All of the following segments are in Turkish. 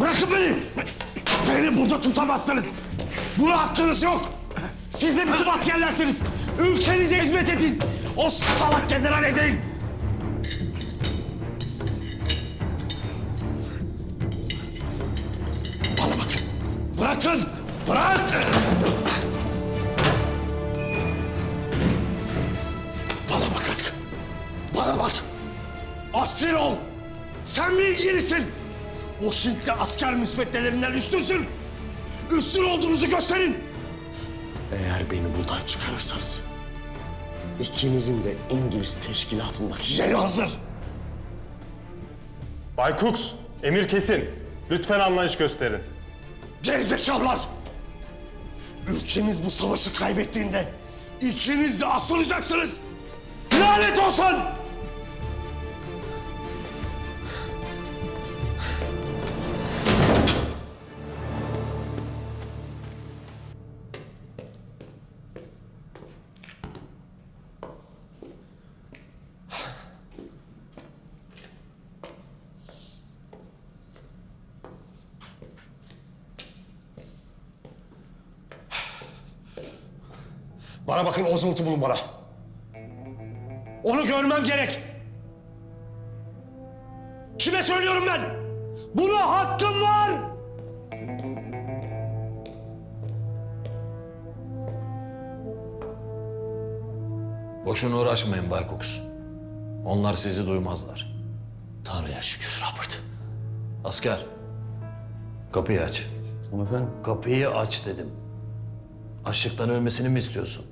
Bırakın beni! Beni burada tutamazsınız. Buna hakkınız yok. Siz de bizim askerlersiniz. Ülkenize hizmet edin. O salak generale değil. Bana bakın. Bırakın. Bırak. Bana bak aşkım. Bana bak. Asil ol. Sen mi ilgilisin? O Hintli asker müsveddelerinden üstünsün. Üstün olduğunuzu gösterin. Eğer beni buradan çıkarırsanız... ...ikinizin de İngiliz teşkilatındaki yeri hazır. Bay Cooks, emir kesin. Lütfen anlayış gösterin. Gerizekalılar! Ülkemiz bu savaşı kaybettiğinde... ...ikiniz de asılacaksınız. Lanet olsun! Bana bakın Oswald'ı bulun bana. Onu görmem gerek. Kime söylüyorum ben? Buna hakkım var. Boşuna uğraşmayın Bay Cox. Onlar sizi duymazlar. Tanrı'ya şükür Robert. Asker, kapıyı aç. Efendim? Kapıyı aç dedim. Açlıktan ölmesini mi istiyorsun?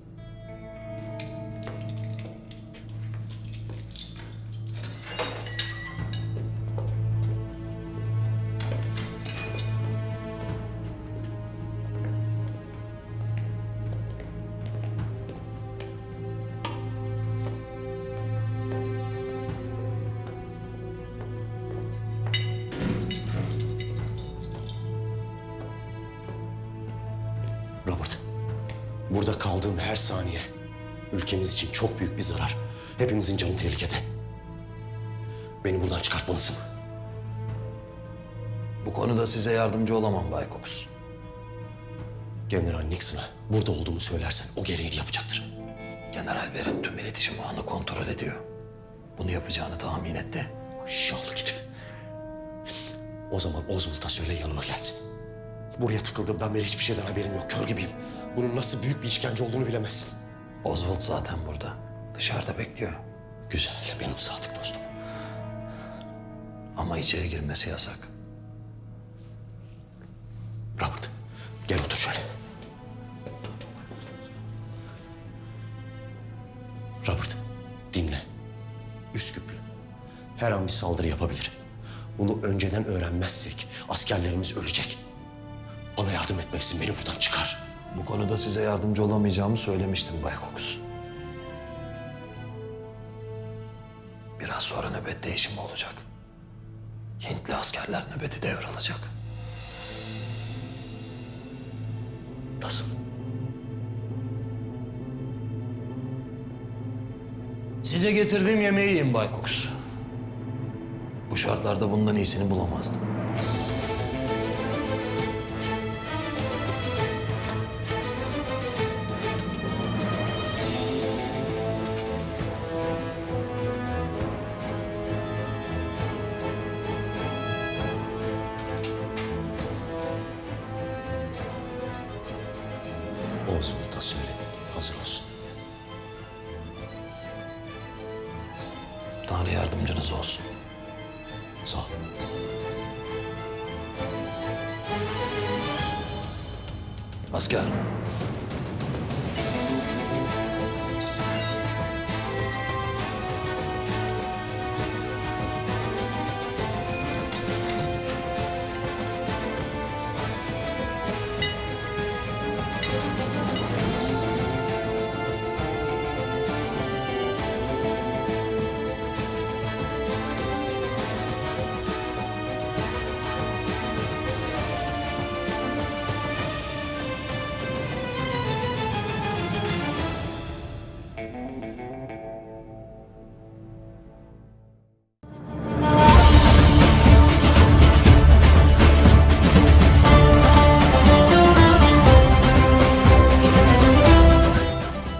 Burada kaldığım her saniye ülkemiz için çok büyük bir zarar. Hepimizin canı tehlikede. Beni buradan çıkartmalısın. Bu konuda size yardımcı olamam Bay Cox. General Nixon'a burada olduğumu söylersen o gereğini yapacaktır. General Barrett tüm iletişim ağını kontrol ediyor. Bunu yapacağını tahmin etti. Aşağılık herif. O zaman Oswald'a söyle yanıma gelsin. Buraya tıkıldığımdan beri hiçbir şeyden haberim yok. Kör gibiyim. Bunun nasıl büyük bir işkence olduğunu bilemezsin. Oswald zaten burada. Dışarıda bekliyor. Güzel, benim sadık dostum. Ama içeri girmesi yasak. Robert, gel otur şöyle. Robert, dinle. Üsküplü. Her an bir saldırı yapabilir. Bunu önceden öğrenmezsek askerlerimiz ölecek. Bana yardım etmelisin, beni buradan çıkar. Bu konuda size yardımcı olamayacağımı söylemiştim Bay Cox. Biraz sonra nöbet değişimi olacak. Hintli askerler nöbeti devralacak. Nasıl? Size getirdiğim yemeği yiyin Bay Cox. Bu şartlarda bundan iyisini bulamazdım. Oswald'a söyle, hazır olsun. Tanrı yardımcınız olsun. Sağ ol. Asker,